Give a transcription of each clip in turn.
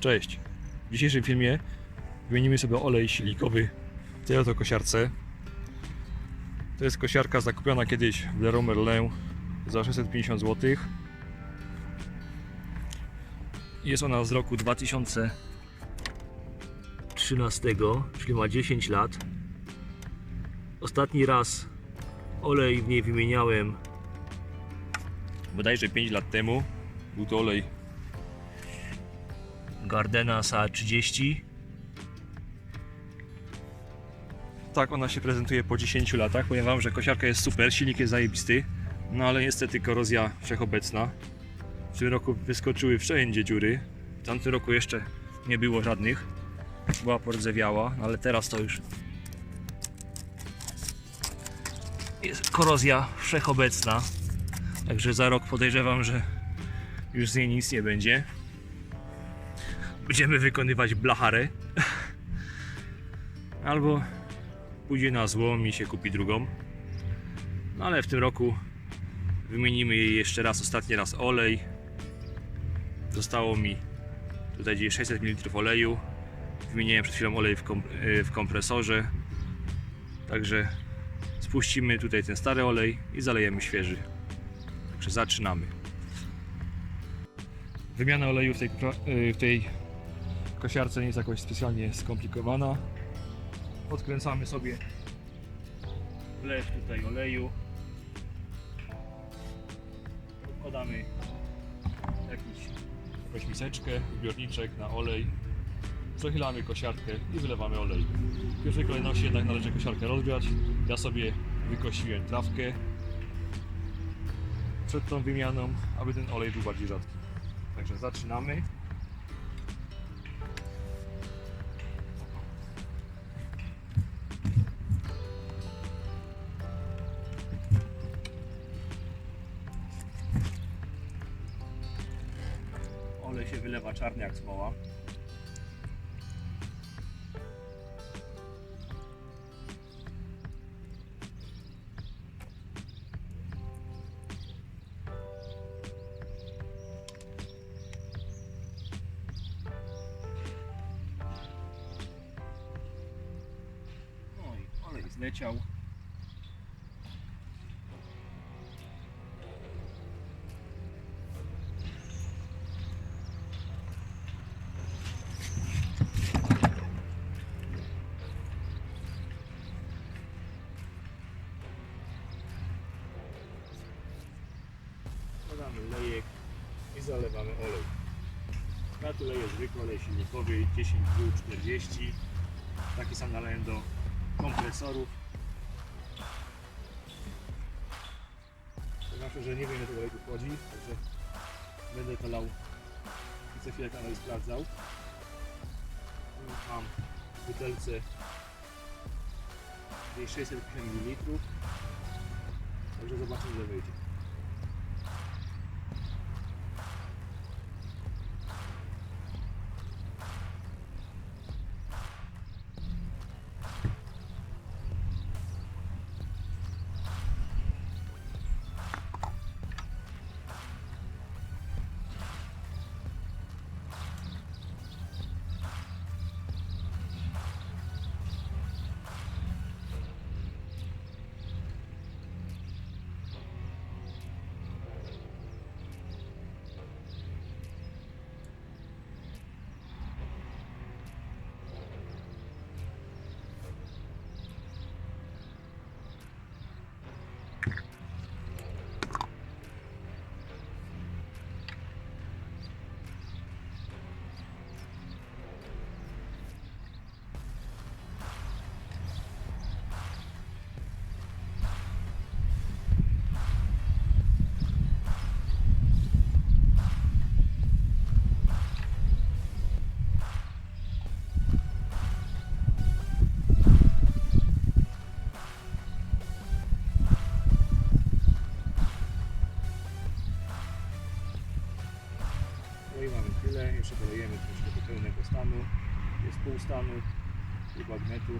Cześć! W dzisiejszym filmie wymienimy sobie olej silnikowy w tej oto kosiarce. To jest kosiarka zakupiona kiedyś w Leroy Merlin za 650 zł. Jest ona z roku 2013, czyli ma 10 lat. Ostatni raz olej w niej wymieniałem bodajże 5 lat temu. Był to olej Gardena SA30. Tak ona się prezentuje po 10 latach. Powiem Wam, że kosiarka jest super, silnik jest zajebisty, no ale niestety korozja wszechobecna. W tym roku wyskoczyły wszędzie dziury. W tamtym roku jeszcze nie było żadnych. Była pordzewiała, no ale teraz to już jest korozja wszechobecna. Także za rok podejrzewam, że już z niej nic nie będzie. Będziemy wykonywać blacharę. Albo pójdzie na złom i się kupi drugą. No ale w tym roku wymienimy jej jeszcze raz, ostatni raz olej. Zostało mi tutaj gdzieś 600 ml oleju. Wymieniłem przed chwilą olej w, y, w kompresorze. Także spuścimy tutaj ten stary olej i zalejemy świeży. Także zaczynamy. Wymiana oleju w tej, y, w tej kosiarce nie jest jakoś specjalnie skomplikowana. Odkręcamy sobie wlew tutaj oleju. Odkładamy jakiś, jakąś miseczkę, zbiorniczek na olej. Przechylamy kosiarkę i wylewamy olej. W pierwszej kolejności jednak należy kosiarkę rozgrzać. Ja sobie wykosiłem trawkę przed tą wymianą, aby ten olej był bardziej rzadki. Także zaczynamy. Olej się wylewa czarny jak smoła. No. Zalewamy olej. Ja tu leję zwykły olej silnikowy 10W40. Taki sam naleję do kompresorów. Znaczy, że nie wiem ile tego oleju wchodzi, także będę to lał i co chwilę kanał sprawdzał. Mam w butelce gdzieś 650 ml. Także zobaczymy ile wyjdzie. No i mamy tyle. Jeszcze dolejemy troszkę do pełnego stanu. Jest pół stanu, pół bagnetu.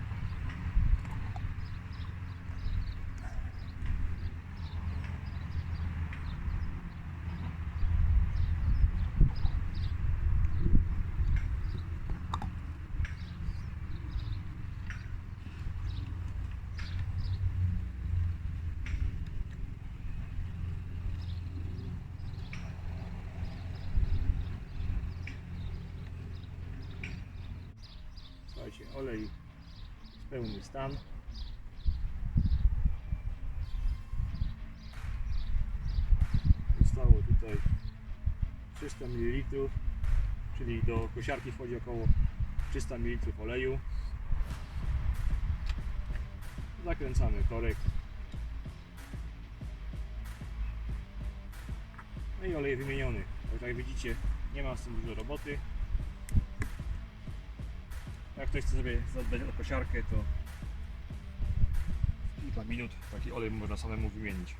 Olej w pełny stan. Zostało tutaj 300 ml, czyli do kosiarki wchodzi około 300 ml oleju. Zakręcamy korek. No i olej wymieniony. Jak widzicie, nie ma z tym dużo roboty. Jak ktoś chce sobie zadbać o kosiarkę, to kilka minut taki olej można samemu wymienić.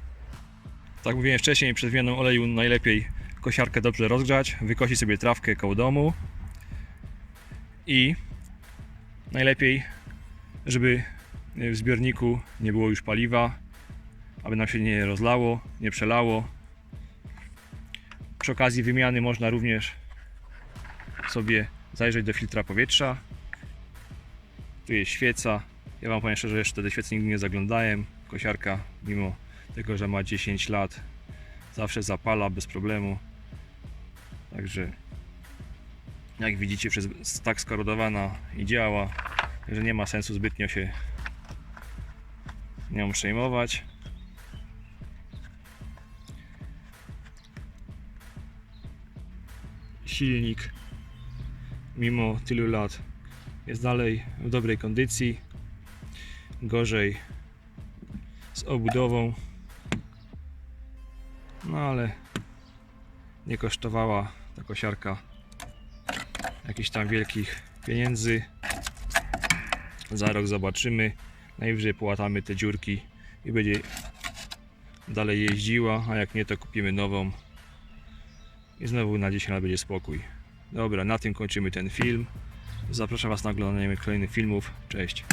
Tak mówiłem wcześniej, przed wymianą oleju najlepiej kosiarkę dobrze rozgrzać, wykosić sobie trawkę koło domu i najlepiej, żeby w zbiorniku nie było już paliwa, aby nam się nie rozlało, nie przelało. Przy okazji wymiany można również sobie zajrzeć do filtra powietrza. Tu jest świeca. Ja Wam powiem szczerze, że jeszcze do świecy nigdy nie zaglądałem. Kosiarka, mimo tego, że ma 10 lat, zawsze zapala bez problemu. Także jak widzicie, przez tak skorodowana i działa, że nie ma sensu zbytnio się nią przejmować. Silnik, mimo tylu lat, jest dalej w dobrej kondycji. Gorzej z obudową, no ale nie kosztowała ta kosiarka jakichś tam wielkich pieniędzy. Za rok zobaczymy. Najwyżej połatamy te dziurki i będzie dalej jeździła, a jak nie to kupimy nową i znowu na 10 lat będzie spokój. Dobra, na tym kończymy ten film. Zapraszam Was na oglądanie kolejnych filmów. Cześć.